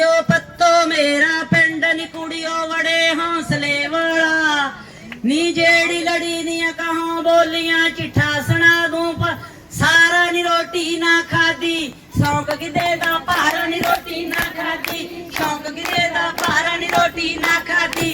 ਕੁੜਿਓ, ਪੱਤੋ ਮੇਰਾ ਪਿੰਡ ਨੀ ਕੁੜਿਓ, ਵੜੇ ਹੌਸਲੇ ਵਾਲਾ। ਨੀ ਜਿਹੜੀ ਲੜੀ ਦੀਆਂ ਕਹੋ ਬੋਲੀਆਂ, ਚਿੱਠਾ ਸੁਣਾ ਦੂੰ ਸਾਰਾ ਨੀ ਰੋਟੀ ਨਾ ਖਾਦੀ ਸ਼ੌਂਕ ਕਿਦੇ ਦਾ ਭਾਰਾ ਨੀ ਰੋਟੀ ਨਾ ਖਾਦੀ ਸ਼ੌਂਕ ਕਿਦੇ ਦਾ ਭਾਰਾ ਨੀ ਰੋਟੀ ਨਾ ਖਾਦੀ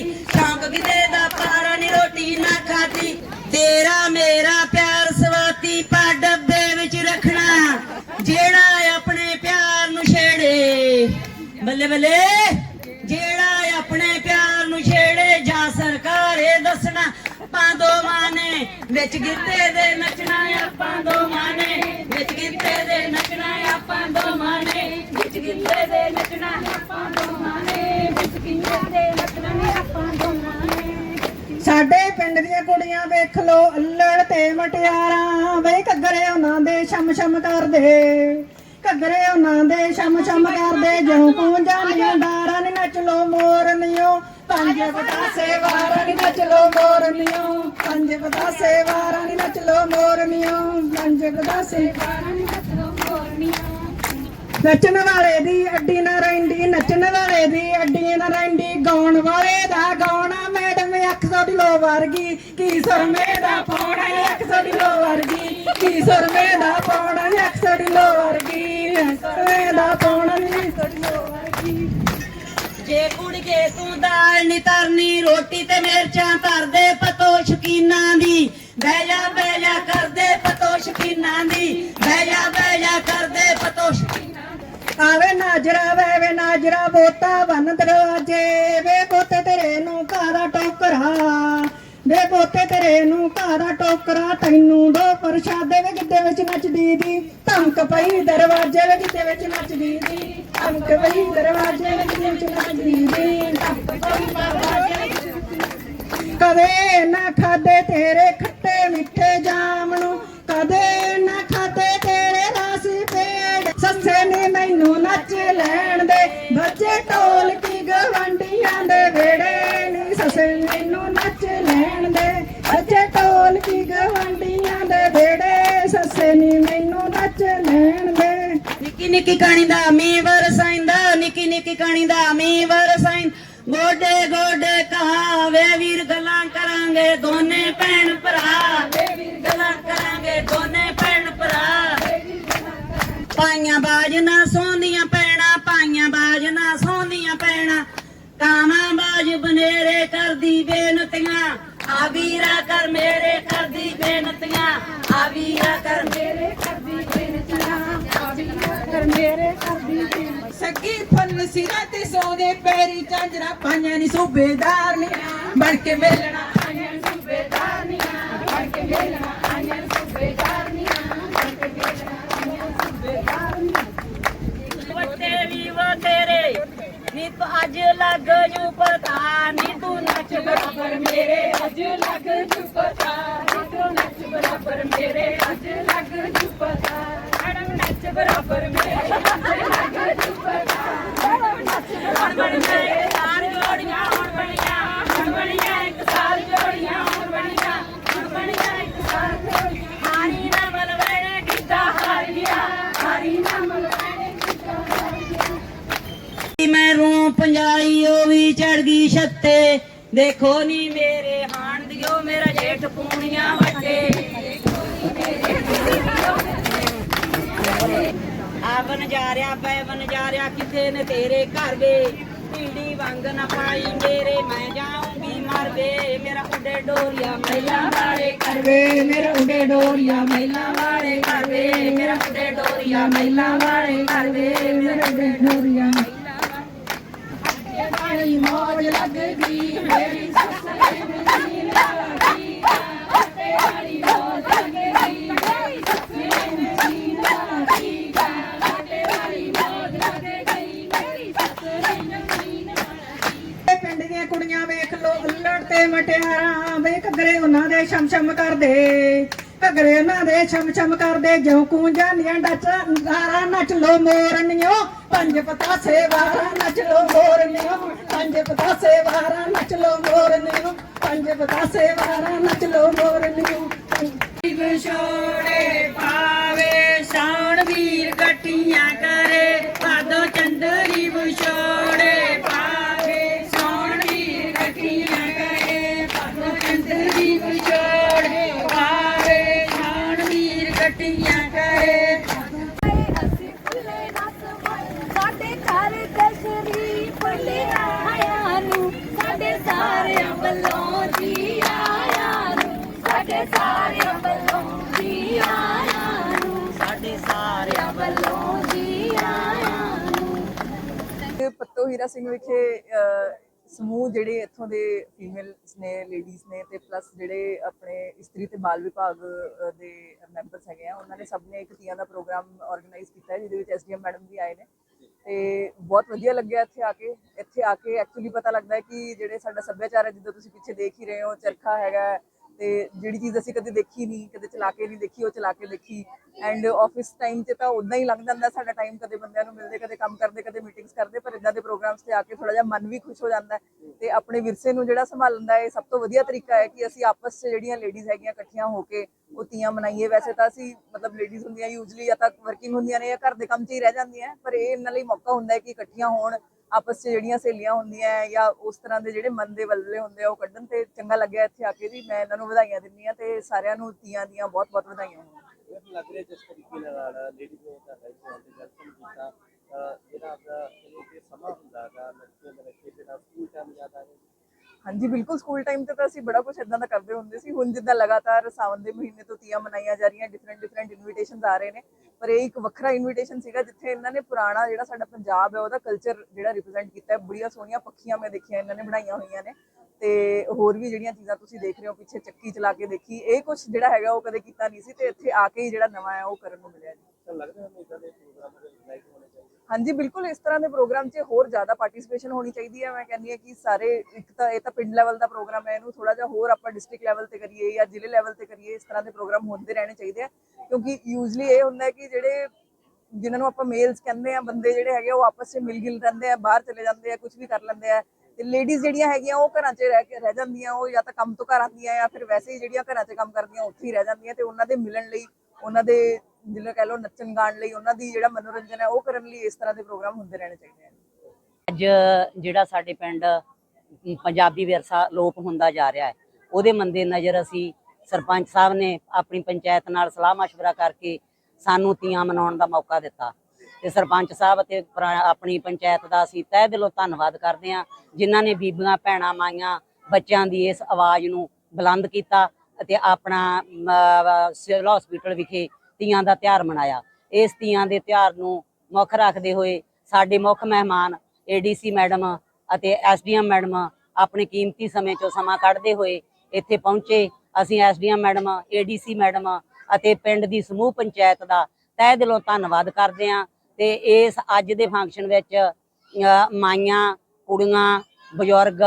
ਬੱਲੇ ਬੱਲੇ ਜਿਹੜਾ ਆਪਣੇ ਪਿਆਰ ਨੂੰ ਛੇੜੇ ਜਾਂ ਸਰਕਾਰ ਦੱਸਣਾ ਆਪਾਂ ਦੋ ਨੇ। ਵਿੱਚ ਗਿੱਤੇ ਦੇ ਨੱਚਣਾ ਆਪਾਂ ਦੋਵਾਂ ਨੇ। ਵਿੱਚ ਗਿੱਤੇ ਦੇ ਨੱਚਣਾ ਆਪਾਂ ਦੋਵਾਂ ਨੇ। ਵਿੱਚ ਗਿੱਤੇ ਦੇ ਨੱਚਣਾ ਆਪਾਂ ਦੋਵਾਂ ਨੇ। ਵਿੱਚ ਗਿੱਤੇ ਦੇ ਨੱਚਣਾ ਆਪਾਂ ਦੋਵਾਂ ਨੇ। ਸਾਡੇ ਪਿੰਡ ਦੀਆਂ ਕੁੜੀਆਂ ਵੇਖ ਲੋ ਅੱਲੜ ਤੇ ਮਟਿਆਰਾਂ। ਵੇ ਘੱਗਰੇ ਉਹਨਾਂ ਦੇ ਸ਼ਮ ਸ਼ਮ ਕਰਦੇ। ਘੱਗਰੇ ਉਹਨਾਂ ਦੇ ਛਮ ਛਮ ਕਰਦੇ ਜਿਉਂ ਕੋ ਜਾਂਦੀਆਂ ਡਾਰਾਂ ਨੀ ਨੱਚ ਲੋ ਮੋਰਨੀਓ ਪੰਜ ਪਤਾਸੇ ਵਾਰਾਂ ਨੀ ਨੱਚ ਲੋ ਮੋਰਨੀਓ ਪੰਜ ਪਤਾਸੇ ਵਾਰਾਂ ਨੀ ਨੱਚ ਲੋ ਮੋਰਨੀਓ ਪੰਜ ਪਤਾਸੇ ਵਾਰਾਂ ਨੀ ਨੱਚ ਲੋ ਮੋਰਨੀਓ ਨੱਚਣ ਵਾਲੇ ਦੀ ਅੱਡੀ ਨਾ ਰਹਿੰਦੀ ਨੱਚਣ ਵਾਲੇ ਦੀ ਅੱਡੀ ਨਾ ਰਹਿੰਦੀ ਗਾਉਣ ਵਾਲੇ ਦਾ ਗਾਉਣਾ ਅੱਖ ਤੁਹਾਡੀ ਲੋ ਵਰਗੀ ਕੀ ਸੁਰਮੇ ਦਾ ਪਾਉਣਾ ਨੀ ਅੱਖ ਤੁਹਾਡੀ ਲੋ ਵਰਗੀ ਕੀ ਸੁਰਮੇ ਦਾ ਪਾਉਣਾ ਨੀ ਅੱਖ ਤੁਹਾਡੀ ਲੋ ਵਰਗੀ ਸੁਰਮੇ ਦਾ ਪਾਉਣਾ ਨੀ ਅੱਖ ਤੁਹਾਡੀ ਲੋ ਵਰਗੀ। ਜੇ ਕੁੜੀਏ ਤੂੰ ਦਾਲ ਨੀ ਤਰਨੀ ਰੋਟੀ ਤੇ ਮਿਰਚਾਂ ਧਰਦੇ ਪਤੋ ਸ਼ਕੀਨਾਂ ਦੀ। ਬਹਿ ਜਾ ਬਹਿ ਜਾ ਕਰਦੇ ਪਤੋ ਸ਼ਕੀਨਾਂ ਦੀ। ਬਹਿ ਜਾ ਬਹਿ ਜਾ ਕਰਦੇ ਪਤੋ ਸ਼ਕੀਨਾਂ ਆਵੇ ਨਾਜਰਾ ਵੇ ਵੇ ਨਾਜਰਾ ਬੋਤਾ ਬਨ ਦਰਵਾਜੇ ਵੇ ਬੋਤੇ ਤੇਰੇ ਨੂੰ ਕਾਦਾ ਟੋਕਰਾ ਵੇ ਬੋਤੇ ਤੇਰੇ ਨੂੰ ਕਾਦਾ ਟੋਕਰਾ, ਤੈਨੂੰ ਦੋ ਪ੍ਰਸ਼ਾਦੇ ਵੇ ਗਿੱਧੇ ਵਿੱਚ ਨੱਚਦੀ ਦੀ। ਧਮਕ ਪਈ ਦਰਵਾਜੇ ਵੇ ਗਿੱਧੇ ਵਿੱਚ ਨੱਚਦੀ ਦੀ। ਧਮਕ ਪਈ ਦਰਵਾਜੇ ਵੇ ਗਿੱਧੇ ਵਿੱਚ ਨੱਚਦੀ ਦੀ। ਧਮਕ ਪਈ ਦਰਵਾਜੇ ਵਿੱਚ। ਕਦੇ ਨਾ ਖਾਦੇ ਤੇਰੇ ਖੱਟੇ ਮਿੱਠੇ ਜਾਮ ਨੂੰ। ਕਦੇ ਨਾ ਖਾਦੇ ਤੇਰੇ ਰਾਸੀ ਪੇੜ। ਸੱਸੇ ਨੇ ਮੈਨੂੰ ਨੱਚ ਲੈਣ ਦੇ। ਬੱਚੇ ਢੋਲ ਮੈਨੂੰ ਨੱਚ ਲੈਣ ਦੇ। ਬੱਚੇ ਢੋਲ ਕੀ ਗਵੰਡੀਆਂ ਦੇ ਵੇੜੇ ਸੱਸੇ ਨੀ ਮੈਨੂੰ ਨੱਚ ਲੈਣ ਦੇ। ਨਿੱਕੀ ਨਿੱਕੀ ਕਣੀ ਦਾ ਮੀਂਹ ਵਰਸਾਇੰਦਾ ਨਿੱਕੀ ਨਿੱਕੀ ਕਣੀ ਦਾ ਮੀਂਹ ਵਰਸਾਇੰ ਗੋਡੇ ਗੋਡੇ ਕਹਾਵੇ ਵੀਰ ਗੱਲਾਂ ਕਰਾਂਗੇ ਦੋਨੇ ਭੈਣ ਭਰਾ। ਵੇ ਵੀਰ ਗੱਲਾਂ ਕਰਾਂਗੇ ਦੋਨੇ ਕਰਦੀ ਬੇਨਤੀਆਂ, ਆ ਵੀਰਾ ਕਰ ਮੇਰੇ, ਕਰਦੀ ਬੇਨਤੀਆਂ। ਆ ਵੀਰਾ ਕਰ ਮੇਰੇ, ਕਰਦੀ ਬੇਨਤੀਆਂ। ਆ ਵੀਰਾ ਕਰ ਮੇਰੇ, ਕਰਦੀ ਬੇਨਤੀਆਂ। ਸੱਗੀ ਫੁੱਲ ਸਿਰਾਂ ਤੇ ਸੋਦੇ, ਪੈਰੀ ਝਾਂਜਰਾ ਪਾਈਆਂ ਨੀ ਸੂਬੇਦਾਰ ਨੀ ਬਣ ਕੇ ਮੇਲਣਾ ਆਈਆਂ ਸੂਬੇਦਾਰ ਨੀ ਬਣ ਕੇ ਮੇਲਣਾ ਆਈਆਂ ਨੀ ਸੂਬੇਦਾਰ ਨੀ ਬਣ ਕੇ ਮੇਲਣਾ ਆਈਆਂ ਨੀ ਸੂਬੇਦਾਰ ਨੀ ਵੱਟੇ ਵੀ ਵਾ ਤੇਰੇ ਨੀ ਤੂੰ ਅੱਜ ਲੱਗ ਜੂ ਪਤਾ ਨੀ ਤੂੰ ਨੱਚ ਬਰਾਬਰ ਮੇਰੇ, ਅੱਜ ਲੱਗ ਚੁਪਤਾ ਤੂੰ ਨੱਚ ਬਰਾਬਰ ਮੇਰੇ, ਅੱਜ ਲੱਗ ਚੁਪਤਾ ਮੈਡਮ, ਨੱਚ ਬਰਾਬਰ ਮੇਰੇ, ਅੱਜ ਲੱਗ ਚੁਪਤਾ ਮੈਡਮ, ਨੱਚ ਹੁਣ ਬਣ ਸਾਰ ਜੋੜੀਆਂ ਹੁਣ ਬਣੀਆਂ ਇੱਕ ਸਾਲ ਜੋੜੀਆਂ ਹੁਣ ਬਣੀਆਂ ਹੁਣ ਬਣੀਆਂ ਇੱਕ ਸਾਲ ਜੋੜੀਆਂ ਹਾਰੀ ਨਾ ਮਲਵੇਣੇ ਕਿੱਦਾਂ ਹਾਰ ਗਿਆ ਹਾਰੀ ਨਾ ਮਲਵਾਣੇ ਕਿੱਦਾਂ ਹਾਰ ਗਿਆ ਕਿ ਮੈਂ ਰੂੰ ਪੰਜਾਈ, ਉਹ ਵੀ ਚੜ ਗਈ ਛੱਤੇ। ਦੇਖੋ ਨੀ ਮੇਰੇ ਹਾਣ ਦਿਓ, ਮੇਰਾ ਜੇਠ ਪੂਣੀਆਂ ਵੱਡੇ ਆਵਨ ਜਾ ਰਿਹਾ ਪੈਵਨ ਜਾ ਰਿਹਾ ਕਿਥੇ ਨੇ ਤੇਰੇ ਘਰ ਵੇ? ਢੀੜੀ ਵੰਗ ਨਾ ਪਾਈ, ਮੇਰੇ ਮੈਂ ਜਾਊਂਗੀ ਮਰ ਵੇ। ਮੇਰਾ ਉੱਡੇ ਡੋਰੀਆ ਮਹਿਲਾ ਵਾਲੇ ਘਰ ਵੇ। ਉਡੇ ਡੋਰੀਆ ਮਹਿਲਾ ਵਾਲੇ ਘਰ ਮੇਰਾ ਉੱਡੇ ਡੋਰੀਆ ਮਹਿਲਾ ਵਾਲੇ ਘਰ ਮੇਰਾ ਉਡੇ ਡੋਰੀਆ ਬੜੀ ਮੌਜ ਲੱਗਦੀ ਮੇਰੀ ਸੱਸ ਮੇਰੀ ਲਾਗੀ ਤੇ ਬੜੀ ਮੌਜ ਲੱਗਦੀ ਮੇਰੀ ਸੱਸ ਮੇਰੀ ਲਾਗੀ ਤੇ ਬੜੀ ਮੌਜ ਲੱਗਦੀ ਮੇਰੀ ਸੱਸ ਮੇਰੀ ਇਹ ਪਿੰਡ ਦੀਆਂ ਕੁੜੀਆਂ ਵੇਖ ਲੋ ਅੱਲੜ ਮਟਿਆਰਾਂ ਵੇ ਘੱਗਰੇ ਉਹਨਾਂ ਦੇ ਛਮ ਛਮ ਕਰਦੇ ਘੱਗਰੇ ਉਹਨਾਂ ਦੇ ਛਮ ਛਮ ਕਰਦੇ, ਜਿਉਂ ਕੂੰਜਾਂ ਦੀਆਂ ਡੱਚ ਸਾਰਾ ਨੱਚ ਲੋ ਮੋਰਨੀਓ, ਪੰਜ ਪਤਾਸੇ ਵਾਰਾ ਨੱਚ ਲੋ ਮੋਰਨੀਓ। ਪੰਜ ਪਤਾਸੇ ਵਾਰਾ ਨੱਚ ਲੋ ਮੋਰਨੀਓ ਪੰਜ ਪਤਾਸੇ ਵਾਰਾਂ ਨੱਚ ਲੋ ਮੋਰਨੀਓ ਵਿਛੋੜੇ ਪਾਵੇ ਸਾਉਣ ਵੀਰ ਕਟੀਆਂ ਕਰੇ। ਭਾਦੋ ਚੰਦਰੀ ਵਿਛੋੜੇ ਪਾਵੇ ਸਾਉਣ ਵੀਰ ਕਟੀਆਂ ਕਰੇ। ਭਾਦੋ ਚੰਦਰੀ ਵਿਛੋੜੇ ਪਾਵੇ ਸਾਉਣ ਵੀਰ ਕਟੀਆਂ ਕਰੇ। ਸਾਡੇ ਸਾਰਿਆਂ ਵੱਲੋਂ ਜੀ ਆਇਆ ਨੂੰ। ਸਾਡੇ ਸਾਰਿਆਂ ਵੱਲੋਂ ਜੀ ਆਇਆ ਨੂੰ। ਪੱਤੋ ਹੀਰਾ ਸਿੰਘ ਵਿਖੇ ਸਮੂਹ ਜਿਹੜੇ ਇੱਥੋਂ ਦੇ ਫੀਮੇਲਸ ਨੇ ਲੇਡੀਜ਼ ਨੇ ਤੇ ਪਲੱਸ ਜਿਹੜੇ ਆਪਣੇ ਇਸਤਰੀ ਤੇ ਬਾਲ ਵਿਭਾਗ ਦੇ ਮੈਂਬਰਸ ਹੈਗੇ ਆ, ਉਹਨਾਂ ਨੇ ਸਭ ਨੇ ਇੱਕ ਤੀਆਂ ਦਾ ਪ੍ਰੋਗਰਾਮ ਆਰਗੇਨਾਈਜ਼ ਕੀਤਾ ਹੈ, ਜਿਹਦੇ ਵਿੱਚ ਐਸਡੀਐਮ ਮੈਡਮ ਵੀ ਆਏ ਨੇ। ਤੇ ਬਹੁਤ ਵਧੀਆ ਲੱਗਿਆ ਇੱਥੇ ਆ ਕੇ। ਇੱਥੇ ਆ ਕੇ ਐਕਚੁਅਲੀ ਪਤਾ ਲੱਗਦਾ ਹੈ ਕਿ ਜਿਹੜੇ ਸਾਡਾ ਸੱਭਿਆਚਾਰ ਹੈ, ਜਿੱਦਾਂ ਤੁਸੀਂ ਪਿੱਛੇ ਦੇਖ ਹੀ ਰਹੇ ਹੋ, ਚਰਖਾ ਹੈਗਾ ਤੇ ਜਿਹੜੀ ਚੀਜ਼ ਅਸੀਂ ਕਦੇ ਦੇਖੀ ਨਹੀਂ, ਕਦੇ ਚਲਾ ਕੇ ਨਹੀਂ ਦੇਖੀ, ਉਹ ਚਲਾ ਕੇ ਦੇਖੀ। ਐਂਡ ਆਫਿਸ ਟਾਈਮ ਤੇ ਤਾਂ ਉਦਾਂ ਹੀ ਲੱਗ ਜਾਂਦਾ ਸਾਡਾ ਟਾਈਮ ਕਦੇ ਬੰਦਿਆਂ ਨੂੰ ਮਿਲਦੇ, ਕਦੇ ਕੰਮ ਕਰਦੇ, ਕਦੇ ਮੀਟਿੰਗਸ ਕਰਦੇ, ਪਰ ਇਦਾਂ ਦੇ ਪ੍ਰੋਗਰਾਮਸ ਤੇ ਆ ਕੇ ਥੋੜਾ ਜਿਹਾ ਮਨ ਵੀ ਖੁਸ਼ ਹੋ ਜਾਂਦਾ ਤੇ ਆਪਣੇ ਵਿਰਸੇ ਨੂੰ ਜਿਹੜਾ ਸੰਭਾਲਣ ਦਾ ਇਹ ਸਭ ਤੋਂ ਵਧੀਆ ਤਰੀਕਾ ਹੈ ਕਿ ਅਸੀਂ ਆਪਸ 'ਚ ਜਿਹੜੀਆਂ ਲੇਡੀਜ਼ ਹੈਗੀਆਂ ਇਕੱਠੀਆਂ ਹੋ ਕੇ ਉਹ ਤੀਆਂ ਮਨਾਈਏ। ਵੈਸੇ ਤਾਂ ਅਸੀਂ ਮਤਲਬ ਲੇਡੀਜ਼ ਹੁੰਦੀਆਂ ਯੂਜੂਲੀ ਜਾਂ ਤਾਂ ਵਰਕਿੰਗ ਹੁੰਦੀਆਂ ਨੇ ਜਾਂ ਘਰ ਦੇ ਕੰਮ 'ਚ ਹੀ ਰਹਿ ਜਾਂਦੀਆਂ, ਪਰ ਇਹ ਇਹਨਾਂ ਲਈ ਮੌਕਾ ਹੁੰਦਾ ਹੈ ਕਿ ਇਕੱਠੀਆਂ ਹੋਣ ਆਪਸ 'ਚ ਜਿਹੜੀਆਂ ਸਹੇਲੀਆਂ ਹੁੰਦੀਆਂ ਜਾਂ ਉਸ ਤਰ੍ਹਾਂ ਦੇ ਜਿਹੜੇ ਮਨ ਦੇ ਵੱਲੇ ਹੁੰਦੇ ਆ, ਉਹ ਕੱਢਣ ਤੇ ਚੰਗਾ ਲੱਗਿਆ ਇੱਥੇ ਆ ਕੇ ਜੀ ਮੈਂ ਇਹਨਾਂ ਨੂੰ ਵਧਾਈਆਂ ਦਿੰਦੀ ਆ ਤੇ ਸਾਰਿਆਂ ਨੂੰ ਤੀਆਂ ਦੀਆਂ ਬਹੁਤ ਬਹੁਤ ਵਧਾਈਆਂ ਲੱਗ ਰਿਹਾ ਜਿਸ ਤਰੀਕੇ ਨਾਲ ਲੇਡੀ ਨੇ ਤੁਹਾਡਾ ਇਸ ਵੈਲਕਮ ਕੀਤਾ ਅਹ ਜਿਹੜਾ ਆਪਣਾ ਇਹ ਸਮਾਂ ਹੁੰਦਾਗਾ ਲੜਕੇ ਲੜਕੇ ਦੇ ਨਾਲ ਸਕੂਲ ਟਾਈਮ ਯਾਦ ਆ ਗਿਆ ਹਾਂਜੀ, ਬਿਲਕੁਲ ਸਕੂਲ ਟਾਈਮ ਤੇ ਤਾਂ ਅਸੀਂ ਬੜਾ ਕੁਝ ਇਦਾਂ ਦਾ ਕਰਦੇ ਹੁੰਦੇ ਸੀ। ਹੁਣ ਜਿੱਦਾਂ ਲਗਾਤਾਰ ਸਾਵਨ ਦੇ ਮਹੀਨੇ ਤੋਂ ਤੀਆਂ ਮਨਾਈਆਂ ਜਾ ਰਹੀਆਂ ਡਿਫਰੈਂਟ ਡਿਫਰੈਂਟ ਇਨਵੀਟੇਸ਼ਨਸ ਆ ਰਹੇ ਨੇ। ਪਰ ਇਹ ਇੱਕ ਵੱਖਰਾ ਇਨਵੀਟੇਸ਼ਨ ਸੀਗਾ ਜਿੱਥੇ ਇਹਨਾਂ ਨੇ ਪੁਰਾਣਾ ਜਿਹੜਾ ਸਾਡਾ ਪੰਜਾਬ ਹੈ, ਉਹਦਾ ਕਲਚਰ ਜਿਹੜਾ ਰਿਪਰੈਜ਼ੈਂਟ ਕੀਤਾ ਹੈ। ਬੜੀਆਂ ਸੋਹਣੀਆਂ ਪੱਖੀਆਂ ਮੈਂ ਦੇਖੀਆਂ, ਇਹਨਾਂ ਨੇ ਬਣਾਈਆਂ ਹੋਈਆਂ ਨੇ। ਤੇ ਹੋਰ ਵੀ ਜਿਹੜੀਆਂ ਚੀਜ਼ਾਂ ਤੁਸੀਂ ਦੇਖ ਰਹੇ ਹੋ, ਪਿੱਛੇ ਚੱਕੀ ਚਲਾ ਕੇ ਦੇਖੀ, ਇਹ ਕੁਝ ਜਿਹੜਾ ਹੈਗਾ ਉਹ ਕਦੇ ਕੀਤਾ ਨਹੀਂ ਸੀ ਤੇ ਇੱਥੇ ਆ ਕੇ ਹੀ ਜਿਹੜਾ ਨਵਾਂ ਹੈ, ਉਹ ਕਰਨ ਨੂੰ ਮਿਲਿਆ ਜੀ। ਲੱਗਦਾ ਹੈ ਇਦਾਂ ਦੇ ਪ੍ਰੋਗਰਾਮ ਹਾਂਜੀ, ਬਿਲਕੁਲ, ਇਸ ਤਰ੍ਹਾਂ ਦੇ ਪ੍ਰੋਗਰਾਮ 'ਚ ਹੋਰ ਜ਼ਿਆਦਾ ਪਾਰਟਿਸਿਪੇਸ਼ਨ ਹੋਣੀ ਚਾਹੀਦੀ ਹੈ। ਮੈਂ ਕਹਿੰਦੀ ਹਾਂ ਕਿ ਸਾਰੇ ਇੱਕ ਤਾਂ ਇਹ ਤਾਂ ਪਿੰਡ ਲੈਵਲ ਦਾ ਪ੍ਰੋਗਰਾਮ ਹੈ ਇਹਨੂੰ ਥੋੜਾ ਜਿਹਾ ਹੋਰ ਆਪਾਂ ਡਿਸਟ੍ਰਿਕਟ ਲੈਵਲ ਤੇ ਕਰੀਏ ਜਾਂ ਜ਼ਿਲ੍ਹੇ ਲੈਵਲ ਤੇ ਕਰੀਏ, ਇਸ ਤਰ੍ਹਾਂ ਦੇ ਪ੍ਰੋਗਰਾਮ ਹੁੰਦੇ ਰਹਿਣੇ ਚਾਹੀਦੇ ਆ। ਕਿਉਂਕਿ ਯੂਜ਼ਲੀ ਇਹ ਹੁੰਦਾ ਕਿ ਜਿਹੜੇ ਜਿਨ੍ਹਾਂ ਨੂੰ ਆਪਾਂ ਮੇਲਸ ਕਹਿੰਦੇ ਆ ਬੰਦੇ ਜਿਹੜੇ ਹੈਗੇ ਉਹ ਆਪਸ 'ਚ ਮਿਲ ਗਿਲ ਰਹਿੰਦੇ ਆ, ਬਾਹਰ ਚਲੇ ਜਾਂਦੇ ਆ ਕੁਝ ਵੀ ਕਰ ਲੈਂਦੇ ਆ। ਤੇ ਲੇਡੀਜ਼ ਜਿਹੜੀਆਂ ਹੈਗੀਆਂ, ਉਹ ਘਰਾਂ 'ਚ ਰਹਿ ਕੇ ਰਹਿ ਜਾਂਦੀਆਂ, ਉਹ ਜਾਂ ਤਾਂ ਕੰਮ ਤੋਂ ਘਰ ਆਉਂਦੀਆਂ ਜਾਂ ਫਿਰ ਵੈਸੇ ਹੀ ਜਿਹੜੀਆਂ ਘਰਾਂ 'ਚ ਕੰਮ ਕਰਦੀਆਂ, ਉੱਥੇ ਹੀ ਰਹਿ ਜਾਂਦੀਆਂ ਤੇ ਉਹਨਾਂ ਦੇ ਮਿਲਣ ਲਈ, ਉਹਨਾਂ ਦੇ ਜਿਵੇਂ ਕਹਿ ਲਓ ਨੱਚਣ ਗਾਣ ਲਈ ਉਹਨਾਂ ਦੀ ਜਿਹੜਾ ਮਨੋਰੰਜਨ ਹੈ ਉਹ ਕਰਨ ਲਈ ਇਸ ਤਰ੍ਹਾਂ ਦੇ ਪ੍ਰੋਗਰਾਮ ਹੁੰਦੇ ਰਹਿਣੇ ਚਾਹੀਦੇ ਹਨ। ਅੱਜ ਜਿਹੜਾ ਸਾਡੇ ਪਿੰਡ ਪੰਜਾਬੀ ਵਿਰਸਾ ਲੋਪ ਹੁੰਦਾ ਜਾ ਰਿਹਾ ਹੈ, ਉਹਦੇ ਮੰਦੇ ਨਜ਼ਰ ਅਸੀਂ ਸਰਪੰਚ ਸਾਹਿਬ ਨੇ ਆਪਣੀ ਪੰਚਾਇਤ ਨਾਲ ਸਲਾਹ مشਵਰਾ ਕਰਕੇ ਸਾਨੂੰ ਤੀਆਂ ਮਨਾਉਣ ਦਾ ਮੌਕਾ ਦਿੱਤਾ। ਤੇ ਸਰਪੰਚ ਸਾਹਿਬ ਅਤੇ ਆਪਣੀ ਪੰਚਾਇਤ ਦਾ ਅਸੀਂ ਤਹਿ ਦਿਲੋਂ ਧੰਨਵਾਦ ਕਰਦੇ ਹਾਂ, ਜਿਨ੍ਹਾਂ ਨੇ ਬੀਬੀਆਂ ਭੈਣਾਂ ਮਾਈਆਂ ਬੱਚਿਆਂ ਦੀ ਇਸ ਆਵਾਜ਼ ਨੂੰ ਬੁਲੰਦ ਕੀਤਾ ਅਤੇ ਆਪਣਾ ਸਿਵਲ ਹਸਪੀਟਲ ਵਿਖੇ ਤੀਆਂ ਦਾ ਤਿਉਹਾਰ ਮਨਾਇਆ। ਇਸ ਤੀਆਂ ਦੇ ਤਿਉਹਾਰ ਨੂੰ ਮੁੱਖ ਰੱਖਦੇ ਹੋਏ ਸਾਡੇ ਮੁੱਖ ਮਹਿਮਾਨ ਏਡੀਸੀ ਮੈਡਮ ਅਤੇ ਐਸਡੀਐਮ ਮੈਡਮ ਆਪਣੇ ਕੀਮਤੀ ਸਮੇਂ ਚੋਂ ਸਮਾਂ ਕੱਢਦੇ ਹੋਏ ਇੱਥੇ ਪਹੁੰਚੇ। ਅਸੀਂ ਐਸਡੀਐਮ ਮੈਡਮ ਏਡੀਸੀ ਮੈਡਮ ਅਤੇ ਪਿੰਡ ਦੀ ਸਮੂਹ ਪੰਚਾਇਤ ਦਾ ਤਹਿ ਦਿਲੋਂ ਧੰਨਵਾਦ ਕਰਦੇ ਹਾਂ ਤੇ ਇਸ ਅੱਜ ਦੇ ਫੰਕਸ਼ਨ ਵਿੱਚ ਅ, ਮਾਈਆਂ ਕੁੜੀਆਂ ਬਜ਼ੁਰਗ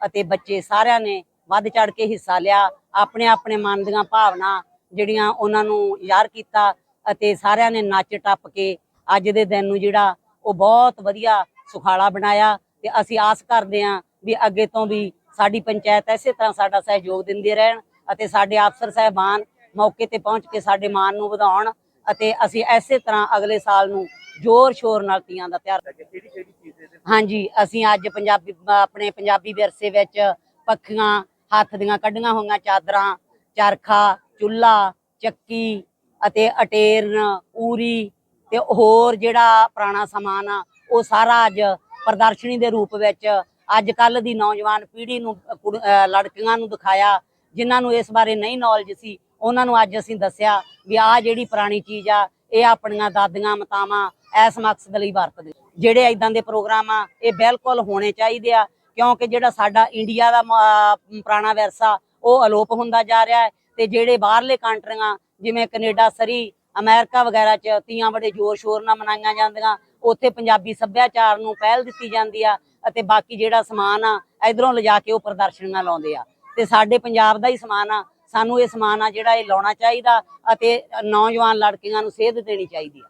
ਅਤੇ ਬੱਚੇ ਸਾਰਿਆਂ ਨੇ ਵੱਧ ਚੜ ਕੇ ਹਿੱਸਾ ਲਿਆ। ਆਪਣੇ ਆਪਣੇ ਮਨ ਦੀਆਂ ਭਾਵਨਾ ਜਿਹੜੀਆਂ ਉਹਨਾਂ ਨੂੰ ਯਾਰ ਕੀਤਾ ਅਤੇ ਸਾਰਿਆਂ ਨੇ ਨੱਚ ਟੱਪ ਕੇ ਅੱਜ ਦੇ ਦਿਨ ਨੂੰ ਜਿਹੜਾ ਉਹ ਬਹੁਤ ਵਧੀਆ ਸੁਖਾਲਾ ਬਣਾਇਆ ਤੇ ਅਸੀਂ ਆਸ ਕਰਦੇ ਹਾਂ ਵੀ ਅੱਗੇ ਤੋਂ ਵੀ ਸਾਡੀ ਪੰਚਾਇਤ ਇਸੇ ਤਰ੍ਹਾਂ ਸਾਡਾ ਸਹਿਯੋਗ ਦਿੰਦੇ ਰਹਿਣ ਅਤੇ ਸਾਡੇ ਅਫਸਰ ਸਾਹਿਬਾਨ ਮੌਕੇ ਤੇ ਪਹੁੰਚ ਕੇ ਸਾਡੇ ਮਾਨ ਨੂੰ ਵਧਾਉਣ ਅਤੇ ਅਸੀਂ ਇਸੇ ਤਰ੍ਹਾਂ ਅਗਲੇ ਸਾਲ ਨੂੰ ਜ਼ੋਰ ਸ਼ੋਰ ਨਾਲ ਤੀਆਂ ਦਾ ਤਿਆਰ ਹਾਂਜੀ, ਅਸੀਂ ਅੱਜ ਪੰਜਾਬੀ, ਆਪਣੇ ਪੰਜਾਬੀ ਵਿਰਸੇ ਵਿੱਚ ਪੱਖੀਆਂ, ਹੱਥ ਦੀਆਂ ਕੱਢੀਆਂ ਹੋਈਆਂ ਚਾਦਰਾਂ, ਚਰਖਾ ਚੁੱਲ੍ਹਾ ਚੱਕੀ ਅਤੇ ਅਟੇਰਨ ਪੂਰੀ ਤੇ ਹੋਰ ਜਿਹੜਾ ਪੁਰਾਣਾ ਸਮਾਨ ਆ, ਉਹ ਸਾਰਾ ਅੱਜ ਪ੍ਰਦਰਸ਼ਨੀ ਦੇ ਰੂਪ ਵਿੱਚ ਅੱਜ ਕੱਲ ਦੀ ਨੌਜਵਾਨ ਪੀੜ੍ਹੀ ਨੂੰ ਕੁੜ- ਲੜਕੀਆਂ ਨੂੰ ਦਿਖਾਇਆ, ਜਿਨ੍ਹਾਂ ਨੂੰ ਇਸ ਬਾਰੇ ਨਹੀਂ ਨੌਲੇਜ ਸੀ, ਉਹਨਾਂ ਨੂੰ ਅੱਜ ਅਸੀਂ ਦੱਸਿਆ ਵੀ ਆਹ ਜਿਹੜੀ ਪੁਰਾਣੀ ਚੀਜ਼ ਆ, ਇਹ ਆਪਣੀਆਂ ਦਾਦੀਆਂ ਮਾਤਾਵਾਂ ਇਸ ਮਕਸਦ ਲਈ ਵਰਤਦੇ। ਜਿਹੜੇ ਇਦਾਂ ਦੇ ਪ੍ਰੋਗਰਾਮ ਆ, ਇਹ ਬਿਲਕੁਲ ਹੋਣੇ ਚਾਹੀਦੇ ਆ, ਕਿਉਂਕਿ ਜਿਹੜਾ ਸਾਡਾ ਇੰਡੀਆ ਦਾ ਮ- ਪੁਰਾਣਾ ਵਿਰਸਾ, ਉਹ ਅਲੋਪ ਹੁੰਦਾ ਜਾ ਰਿਹਾ ਹੈ ਤੇ ਜਿਹੜੇ ਬਾਹਰਲੇ ਕੰਟਰੀਆਂ, ਜਿਵੇਂ ਕੈਨੇਡਾ, ਸਰੀ, ਅਮਰੀਕਾ ਵਗੈਰਾ ਚ ਤੀਆਂ ਬੜੇ ਜ਼ੋਰ ਸ਼ੋਰ ਨਾਲ ਮਨਾਈਆਂ ਜਾਂਦੀਆਂ, ਉੱਥੇ ਪੰਜਾਬੀ ਸੱਭਿਆਚਾਰ ਨੂੰ ਪਹਿਲ ਦਿੱਤੀ ਜਾਂਦੀ ਆ ਅਤੇ ਬਾਕੀ ਜਿਹੜਾ ਸਮਾਨ ਆ, ਇਧਰੋਂ ਲਿਜਾ ਕੇ ਉਹ ਪ੍ਰਦਰਸ਼ਨੀਆਂ ਲਾਉਂਦੇ ਆ। ਤੇ ਸਾਡੇ ਪੰਜਾਬ ਦਾ ਹੀ ਸਮਾਨ ਆ, ਸਾਨੂੰ ਇਹ ਸਮਾਨ ਆ ਜਿਹੜਾ ਇਹ ਲਾਉਣਾ ਚਾਹੀਦਾ ਅਤੇ ਨੌਜਵਾਨ ਲੜਕੀਆਂ ਨੂੰ ਸੇਧ ਦੇਣੀ ਚਾਹੀਦੀ ਆ।